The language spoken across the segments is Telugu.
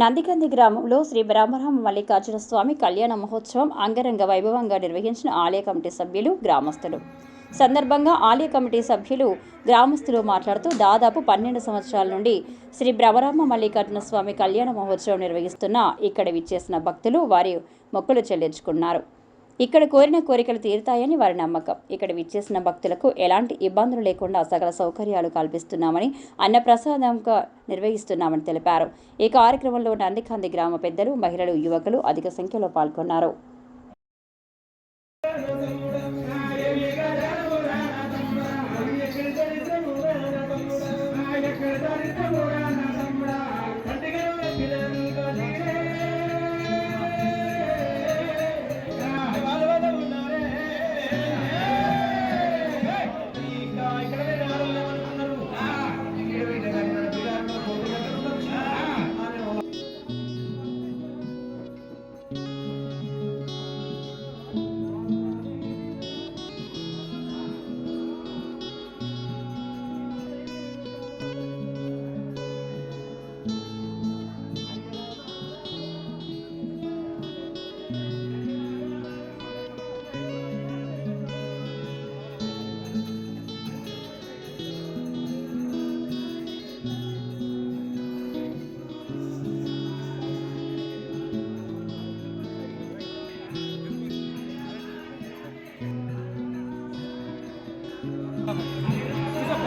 నందికంది గ్రామంలో శ్రీ బ్రహ్మరామ మల్లికార్జున స్వామి కళ్యాణ మహోత్సవం అంగరంగ వైభవంగా నిర్వహించిన ఆలయ కమిటీ సభ్యులు గ్రామస్తులు. సందర్భంగా ఆలయ కమిటీ సభ్యులు గ్రామస్తులు మాట్లాడుతూ దాదాపు పన్నెండు సంవత్సరాల నుండి శ్రీ బ్రహ్మరామ మల్లికార్జున స్వామి కళ్యాణ మహోత్సవం నిర్వహిస్తున్న ఇక్కడ విచ్చేసిన భక్తులు వారి మొక్కులు చెల్లించుకున్నారు. ఇక్కడ కోరిన కోరికలు తీరుతాయని వారి నమ్మకం. ఇక్కడ విచ్చేసిన భక్తులకు ఎలాంటి ఇబ్బందులు లేకుండా సకల సౌకర్యాలు కల్పిస్తున్నామని అన్నప్రసాదంగా నిర్వహిస్తున్నామని తెలిపారు. ఈ కార్యక్రమంలో నందికాంది గ్రామ పెద్దలు మహిళలు యువకులు అధిక సంఖ్యలో పాల్గొన్నారు.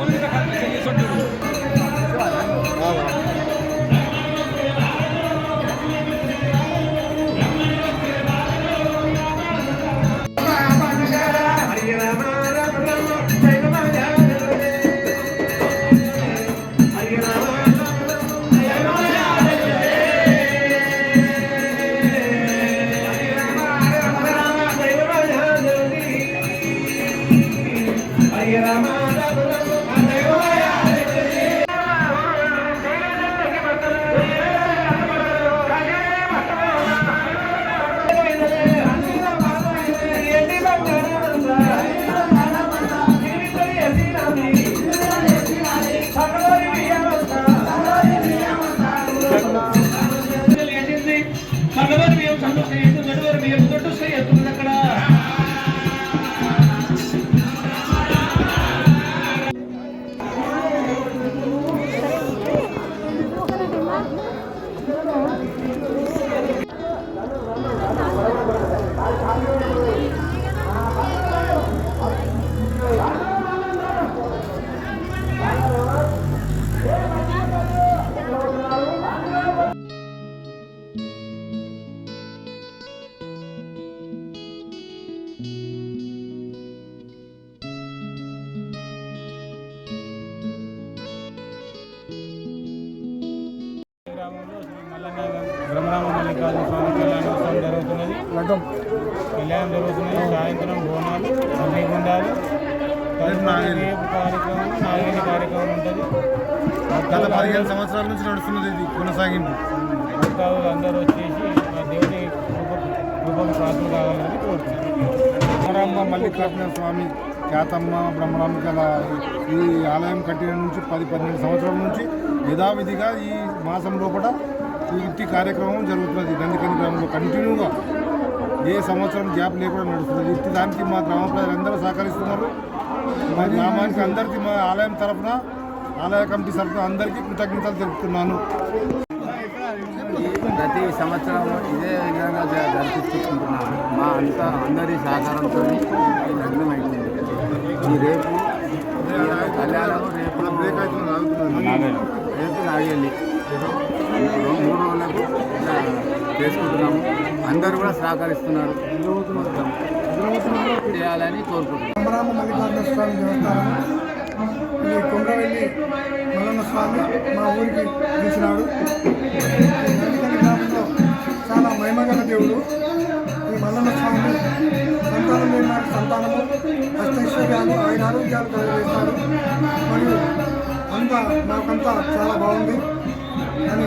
ஒழுங்காக கல்வி செய்ய சொல்லி. బ్రహ్మరామ మల్లికార్జున స్వామి కళ్యాణోత్సవం జరుగుతున్నది కళ్యాణం జరుగుతున్నది సాయంత్రం బోనాలు అగ్నిగుండాలు తదుపరి రేపు కార్యక్రమం నాలుగైదు కార్యక్రమం ఉంటుంది గత పదిహేను సంవత్సరాల నుంచి నడుస్తున్నది ఇది కొనసాగింపు భక్తాదులు అందరూ వచ్చేసి ఆ దేవుని రూపం ప్రార్థన కావాలని కోరుతున్నాను బ్రహ్మరామ మల్లికార్జున స్వామి ఖ్యాతమ్మ బ్రహ్మరామ గల ఈ ఆలయం కట్టిన నుంచి పది పన్నెండు సంవత్సరాల నుంచి యథావిధిగా ఈ మాసం లోపల ఇంటి కార్యక్రమం జరుగుతున్నది. నందికని గ్రామంలో కంటిన్యూగా ఏ సంవత్సరం గ్యాప్ లేకుండా నడుస్తున్నది. ఇంటి దానికి మా గ్రామ ప్రజలందరూ సహకరిస్తున్నారు. మా గ్రామానికి అందరికీ మా ఆలయం తరఫున ఆలయ కమిటీ తరఫున అందరికీ కృతజ్ఞతలు తెలుపుతున్నాను. ప్రతి సంవత్సరం ఇదే విధంగా జరిపించుకుంటున్నాము. మా అంతా అందరి సహకారంతో ఈ లగ్నం అయిపోయింది. ఈ రేపు కళ్యాణం రేపు బ్రేక్ అవుతుంది. ఆగుతున్నాను రేపు నాగేళ్ళి. మూడు రోజులకు చేసుకుంటున్నాము. అందరూ కూడా సహకరిస్తున్నారు. మొత్తం చేయాలని కోరుకుంటున్నాం. మల్లికార్జున స్వామి దేవస్థానం. ఈ కొండవెల్లి మల్లన్న స్వామి మా ఊరికి పిలిచినాడు ఈ గ్రామంలో చాలా మహిమగల దేవుడు. ఈ మల్లన్న స్వామి సంతానం లేని సంతానము అష్టైశ్వర్యాలు ఆయన ఆరోగ్యాలు కలుగజేస్తాడు. మరియు అంతా నాకంతా చాలా బాగుంది. আমি